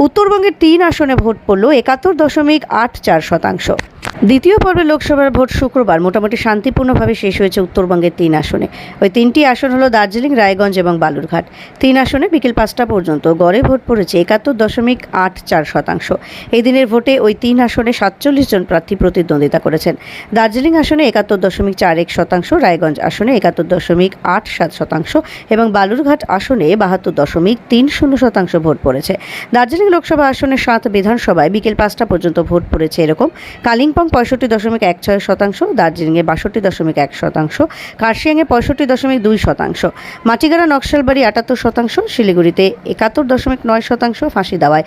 উত্তরবঙ্গের তিন আসনে ভোট পড়ল একাত্তর দশমিক আট চার শতাংশ। দ্বিতীয় পর্বে লোকসভার ভোট শুক্রবার মোটামুটি শান্তিপূর্ণভাবে শেষ হয়েছে উত্তরবঙ্গের তিন আসনে। ওই তিনটি আসন হলো দার্জিলিং, রায়গঞ্জ এবং বালুরঘাট। তিন আসনে বিকেল পাঁচটা পর্যন্ত গড়ে ভোট পড়েছে একাত্তর দশমিক আট চার শতাংশ। এই দিনের ভোটে ওই তিন আসনে সাতচল্লিশ জন প্রার্থী প্রতিদ্বন্দ্বিতা করেছেন। দার্জিলিং আসনে একাত্তর দশমিক চার এক শতাংশ, রায়গঞ্জ আসনে একাত্তর দশমিক আট সাত শতাংশ এবং বালুরঘাট আসনে বাহাত্তর দশমিক তিন শূন্য শতাংশ ভোট পড়েছে। দার্জিলিং লোকসভা আসনে সাত বিধানসভায় বিকেল পাঁচটা পর্যন্ত ভোট পড়েছে এরকম। কালিম্পং পঁয়ষট্টি দশমিক এক ছয় শতাংশ, দার্জিলিংয়ে বাষট্টি দশমিক এক শতাংশ, কার্শিয়াংয়ে পঁয়ষট্টি দশমিক দুই শতাংশ, মাটিগাড়া নকশালবাড়ি আটাত্তর শতাংশ, শিলিগুড়িতে একাত্তর দশমিক নয় শতাংশ ফাঁসি দাওয়ায়।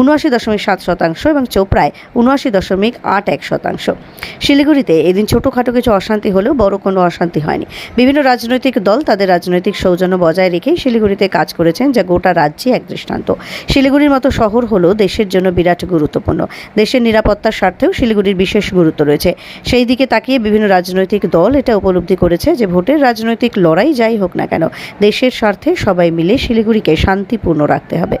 উনআশি দশমিক সাত শতাংশ এবং চোপড়ায় উনআশি দশমিক আট এক শতাংশ। শিলিগুড়িতে এদিন ছোটোখাটো কিছু অশান্তি হলেও বড় কোনো অশান্তি হয়নি। বিভিন্ন রাজনৈতিক দল তাদের রাজনৈতিক সৌজন্য বজায় রেখেই শিলিগুড়িতে কাজ করেছেন, যা গোটা রাজ্যে এক দৃষ্টান্ত। শিলিগুড়ির মতো শহর হলো দেশের জন্য বিরাট গুরুত্বপূর্ণ। দেশের নিরাপত্তার স্বার্থেও শিলিগুড়ির বিশেষ গুরুত্ব রয়েছে। সেই দিকে তাকিয়ে বিভিন্ন রাজনৈতিক দল এটা উপলব্ধি করেছে যে ভোটের রাজনৈতিক লড়াই যাই হোক না কেন, দেশের স্বার্থে সবাই মিলে শিলিগুড়িকে শান্তিপূর্ণ রাখতে হবে।